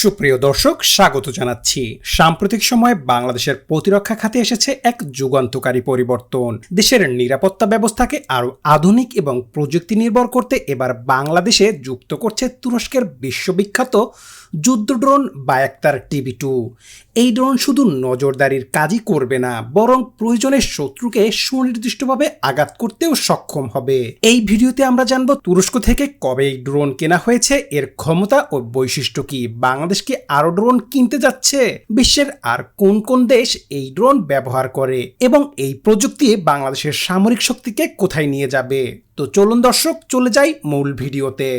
সুপ্রিয় দর্শক, স্বাগত জানাচ্ছি। সাম্প্রতিক সময়ে বাংলাদেশের প্রতিরক্ষা খাতে এসেছে এক যুগান্তকারী পরিবর্তন। দেশের নিরাপত্তা ব্যবস্থাকে আরও আধুনিক এবং প্রযুক্তি নির্ভর করতে এবার বাংলাদেশে যুক্ত করছে তুরস্কের বিশ্ববিখ্যাত যুদ্ধ ড্রোন বায়াক্তার টিভি টু। এই ড্রোন শুধু নজরদারির কাজই করবে না, বরং প্রয়োজনে শত্রুকে সুনির্দিষ্টভাবে আঘাত করতেও সক্ষম হবে। এই ভিডিওতে আমরা জানব তুরস্ক থেকে কবে এই ড্রোন কেনা হয়েছে, এর ক্ষমতা ও বৈশিষ্ট্য কি, বাংলাদেশকে আরও ড্রোন কিনতে যাচ্ছে, বিশ্বের আর কোন কোন দেশ এই ড্রোন ব্যবহার করে, এবং এই প্রযুক্তি বাংলাদেশের সামরিক শক্তিকে কোথায় নিয়ে যাবে। তো চলুন দর্শক, চলে যাই মূল ভিডিওতে।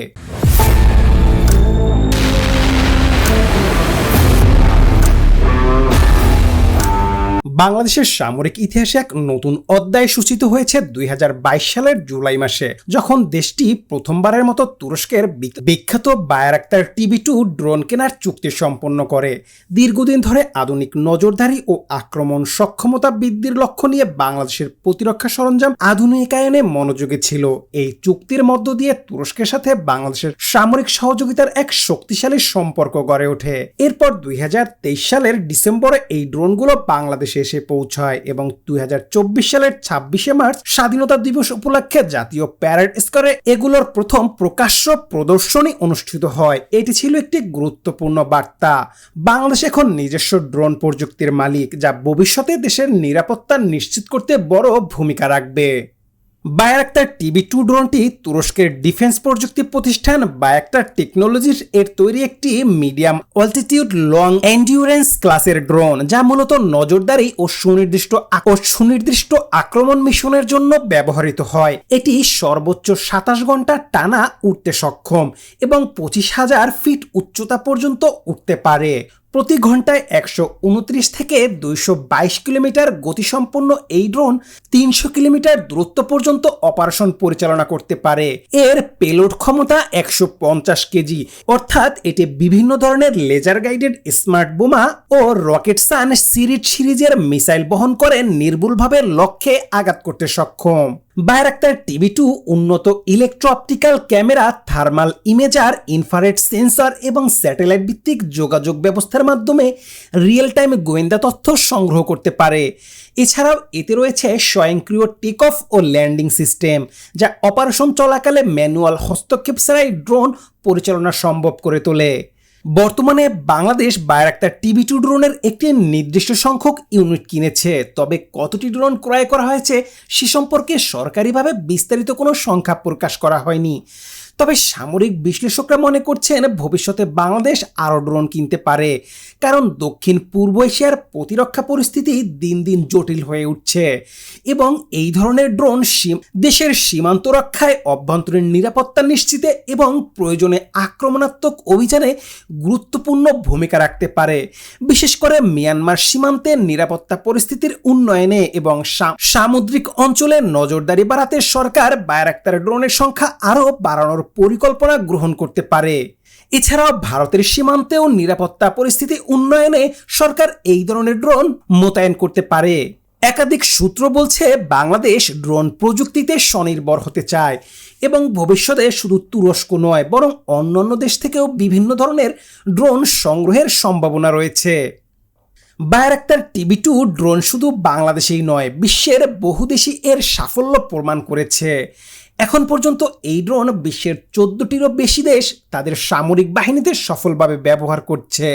বাংলাদেশের সামরিক ইতিহাসে এক নতুন অধ্যায় সূচিত হয়েছে দুই হাজার বাইশ সালের জুলাই মাসে, যখন দেশটি প্রথমবারের মতো তুরস্কের বিখ্যাত বায়ারাক্তার টিভি টু ড্রোন কেনার চুক্তি সম্পন্ন করে। দীর্ঘদিন ধরে আধুনিক নজরদারি ও আক্রমণ সক্ষমতা বৃদ্ধির লক্ষ্য নিয়ে বাংলাদেশের প্রতিরক্ষা সরঞ্জাম আধুনিকায়নে মনোযোগী ছিল। এই চুক্তির মধ্য দিয়ে তুরস্কের সাথে বাংলাদেশের সামরিক সহযোগিতার এক শক্তিশালী সম্পর্ক গড়ে ওঠে। এরপর দুই হাজার তেইশ সালের ডিসেম্বরে এই ড্রোনগুলো বাংলাদেশে এসে পৌঁছায় এবং দুই হাজার চব্বিশ সালের ছাব্বিশে মার্চ স্বাধীনতা দিবস উপলক্ষে জাতীয় প্যারেড স্কোয়ারে এগুলোর প্রথম প্রকাশ্য প্রদর্শনী অনুষ্ঠিত হয়। এটি ছিল একটি গুরুত্বপূর্ণ বার্তা। বাংলাদেশ এখন নিজস্ব ড্রোন প্রযুক্তির মালিক, যা ভবিষ্যতে দেশের নিরাপত্তা নিশ্চিত করতে বড় ভূমিকা রাখবে। বায়াক্টার টিভি টু ড্রোনটি তুরস্কের ডিফেন্স প্রযুক্তি প্রতিষ্ঠান বায়াক্টার টেকনোলজির এর তৈরি একটি মিডিয়াম অল্টিটিউড লং এন্ডিউরেন্স ক্লাসের ড্রোন যা মূলত নজরদারি ও সুনির্দিষ্ট ও সুনির্দিষ্ট আক্রমণ মিশনের জন্য ব্যবহৃত হয় এটি সর্বোচ্চ সাতাশ ঘণ্টা টানা উঠতে সক্ষম এবং পঁচিশ হাজার ফিট উচ্চতা পর্যন্ত উঠতে পারে প্রতি ঘন্টায় একশো উনত্রিশ থেকে দুইশো বাইশ কিলোমিটার গতিসম্পন্ন এই ড্রোন তিনশো কিলোমিটার দূরত্ব পর্যন্ত অপারেশন পরিচালনা করতে পারে। এর পেলোড ক্ষমতা একশো পঞ্চাশ কেজি। অর্থাৎ এটি বিভিন্ন ধরনের লেজার গাইডেড স্মার্ট বোমা ও রকেট সান সিরিজ সিরিজের মিসাইল বহন করে নির্ভুলভাবে লক্ষ্যে আঘাত করতে সক্ষম। বায়রাক্তার টিভি টু উন্নত electro optical camera thermal imager infrared sensor এবং স্যাটেলাইট ভিত্তিক যোগাযোগ ব্যবস্থার মাধ্যমে রিয়েল টাইম গোয়েন্দা তথ্য সংগ্রহ করতে পারে। এছাড়াও এতে রয়েছে স্বয়ংক্রিয় টেক অফ ও ল্যান্ডিং সিস্টেম যা অপারেশন চলাকালে ম্যানুয়াল হস্তক্ষেপ ছাড়াই ড্রোন পরিচালনা সম্ভব করে তোলে। বর্তমানে বাংলাদেশ বায়রাক্তার টিভি টু ড্রোনের একটি নির্দিষ্ট সংখ্যক ইউনিট কিনেছে। তবে কতটি ড্রোন ক্রয় করা হয়েছে সে সম্পর্কে সরকারিভাবে বিস্তারিত কোনো সংখ্যা প্রকাশ করা হয়নি। তবে সামরিক বিশ্লেষকরা মনে করছেন ভবিষ্যতে বাংলাদেশ আরও ড্রোন কিনতে পারে, কারণ দক্ষিণ পূর্ব এশিয়ার প্রতিরক্ষা পরিস্থিতি দিন দিন জটিল হয়ে উঠছে এবং এই ধরনের ড্রোন দেশের সীমান্ত রক্ষায় অভ্যন্তরীণ নিরাপত্তা নিশ্চিতে এবং প্রয়োজনে আক্রমণাত্মক অভিযানে গুরুত্বপূর্ণ ভূমিকা রাখতে পারে, বিশেষ করে মিয়ানমার সীমান্তে নিরাপত্তা পরিস্থিতির উন্নয়নে এবং সামুদ্রিক অঞ্চলে নজরদারি বাড়াতে সরকার বায়ারাক্তার ড্রোনের সংখ্যা আরও বাড়ানোর পরিকল্পনা গ্রহণ করতে পারে। এছাড়াও ভারতের সীমান্তেও নিরাপত্তা পরিস্থিতি উন্নয়নে সরকার এই ধরনের ড্রোন মোতায়েন করতে পারে। একাধিক সূত্র বলছে, বাংলাদেশ ড্রোন প্রযুক্তিতে স্বনির্ভর হতে চায় এবং ভবিষ্যতে শুধু তুরস্ক নয়, বরং অন্যান্য দেশ থেকেও বিভিন্ন ধরনের ড্রোন সংগ্রহের সম্ভাবনা রয়েছে। বায়ারাক্তার টিভি টু ড্রোন শুধু বাংলাদেশেই নয়, বিশ্বের বহু দেশই এর সাফল্য প্রমাণ করেছে। এখন পর্যন্ত এই ড্রোন বিশ্বের চোদ্দটিরও বেশি দেশ তাদের সামরিক বাহিনীতে সফলভাবে ব্যবহার করছে।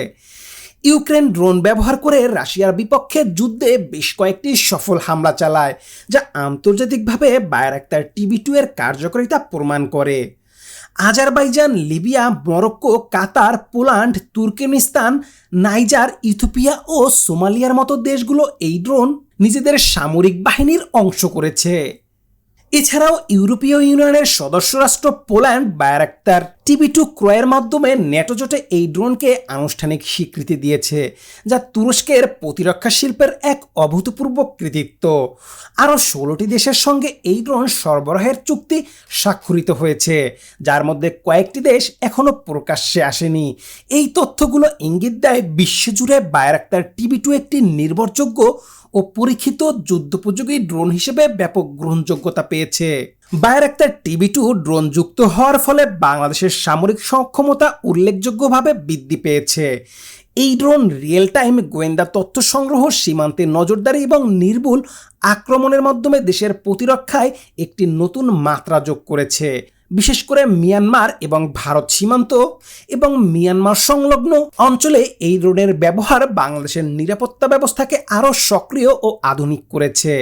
ইউক্রেন ড্রোন ব্যবহার করে রাশিয়ার বিপক্ষে যুদ্ধে বেশ কয়েকটি সফল হামলা চালায়, যা আন্তর্জাতিকভাবে বায়ারাক্তার টিভি টু এর কার্যকারিতা প্রমাণ করে। Azerbaijan, Libya, Morocco, Qatar, Poland Turkmenistan Niger Ethiopia ও সোমালিয়ার মতো দেশগুলো এই ড্রোন নিজেদের সামরিক বাহিনীর অংশ করেছে। এছাড়াও ইউরোপীয় ইউনিয়নের সদস্য রাষ্ট্র পোল্যান্ড, বায়ারাক্তার। টিভি টু ক্রয়ের মাধ্যমে ন্যাটো জোটে এই ড্রোনকে আনুষ্ঠানিক স্বীকৃতি দিয়েছে, যা তুরস্কের প্রতিরক্ষা শিল্পের এক অভূতপূর্ব কৃতিত্ব। আরও ষোলোটি দেশের সঙ্গে এই ড্রোন সরবরাহের চুক্তি স্বাক্ষরিত হয়েছে, যার মধ্যে কয়েকটি দেশ এখনও প্রকাশ্যে আসেনি। এই তথ্যগুলো ইঙ্গিত দেয় বিশ্বজুড়ে বায়ারাক্তার টিভি টু একটি নির্ভরযোগ্য ও পরীক্ষিত যুদ্ধোপযোগী ড্রোন হিসেবে ব্যাপক গ্রহণযোগ্যতা পেয়েছে। বায়ারাক্তার টিভি টু ড্রোন যুক্ত হওয়ার ফলে বাংলাদেশের সামরিক সক্ষমতা উল্লেখযোগ্যভাবে বৃদ্ধি পেয়েছে। এই ড্রোন রিয়েল টাইম গোয়েন্দা তথ্য সংগ্রহ, সীমান্তে নজরদারি এবং নির্ভুল আক্রমণের মাধ্যমে দেশের প্রতিরক্ষায় একটি নতুন মাত্রা যোগ করেছে। বিশেষ করে মিয়ানমার এবং ভারত সীমান্ত এবং মিয়ানমার সংলগ্ন অঞ্চলে এই ড্রোনের ব্যবহার বাংলাদেশের নিরাপত্তা ব্যবস্থাকে আরও সক্রিয় ও আধুনিক করেছে।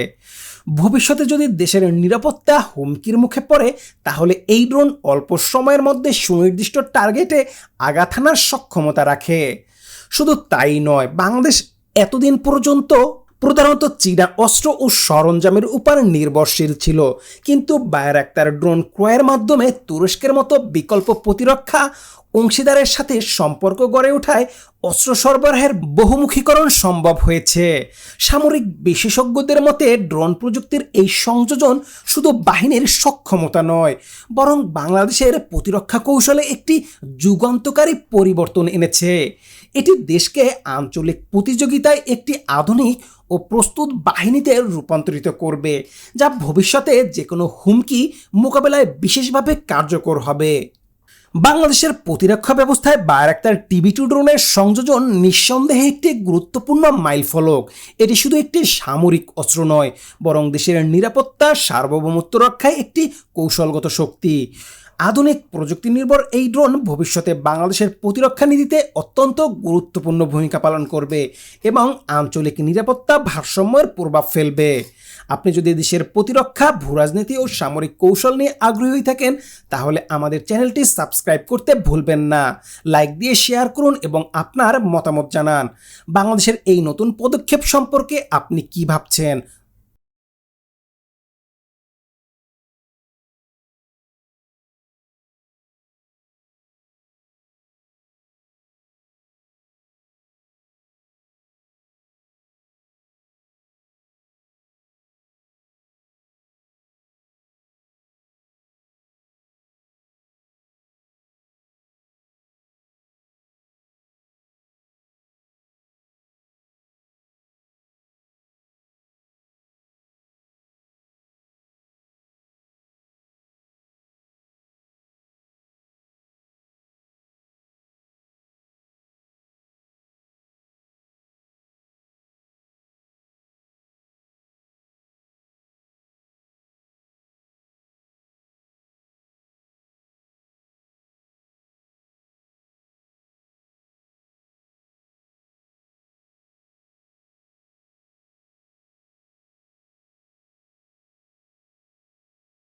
ভবিষ্যতে যদি দেশের নিরাপত্তা হুমকির মুখে পড়ে, তাহলে এই ড্রোন অল্প সময়ের মধ্যে সুনির্দিষ্ট টার্গেটে আঘাত হানার সক্ষমতা রাখে। শুধু তাই নয়, বাংলাদেশ এতদিন পর্যন্ত প্রধানত চীনা অস্ত্র ও সরঞ্জামের উপর নির্ভরশীল ছিল। কিন্তু বায়ারাক্তার ড্রোন ক্রয়ের মাধ্যমে তুরস্কের মতো বিকল্প প্রতিরক্ষা অংশীদারের সাথে সম্পর্ক গড়ে ওঠায় অস্ত্র সরবরাহের বহুমুখীকরণ সম্ভব হয়েছে। সামরিক বিশেষজ্ঞদের মতে, ড্রোন প্রযুক্তির এই সংযোজন শুধু বাহিনীর সক্ষমতা নয়, বরং বাংলাদেশের প্রতিরক্ষা কৌশলে একটি যুগান্তকারী পরিবর্তন এনেছে। এটি দেশকে আঞ্চলিক প্রতিযোগিতায় একটি আধুনিক ও প্রস্তুত বাহিনীতে রূপান্তরিত করবে, যা ভবিষ্যতে যে কোনো হুমকি মোকাবেলায় বিশেষভাবে কার্যকর হবে। বাংলাদেশের প্রতিরক্ষা ব্যবস্থায় বায়ারাক্তার টিভি টু ড্রোনের সংযোজন নিঃসন্দেহে একটি গুরুত্বপূর্ণ মাইলফলক। এটি শুধু একটি সামরিক অস্ত্র নয়, বরং দেশের নিরাপত্তা, সার্বভৌমত্ব রক্ষায় একটি কৌশলগত শক্তি। আধুনিক প্রযুক্তি নির্ভর এই ড্রোন ভবিষ্যতে বাংলাদেশের প্রতিরক্ষা নীতিতে অত্যন্ত গুরুত্বপূর্ণ ভূমিকা পালন করবে এবং আঞ্চলিক নিরাপত্তা ভারসাম্যের প্রভাব ফেলবে। আপনি যদি দেশের প্রতিরক্ষা ভূরাজনীতি ও সামরিক কৌশল নিয়ে আগ্রহী থাকেন, তাহলে আমাদের চ্যানেলটি সাবস্ক্রাইব করতে ভুলবেন না। লাইক দিয়ে শেয়ার করুন এবং আপনার মতামত জানান। বাংলাদেশের এই নতুন পদক্ষেপ সম্পর্কে আপনি কি ভাবছেন?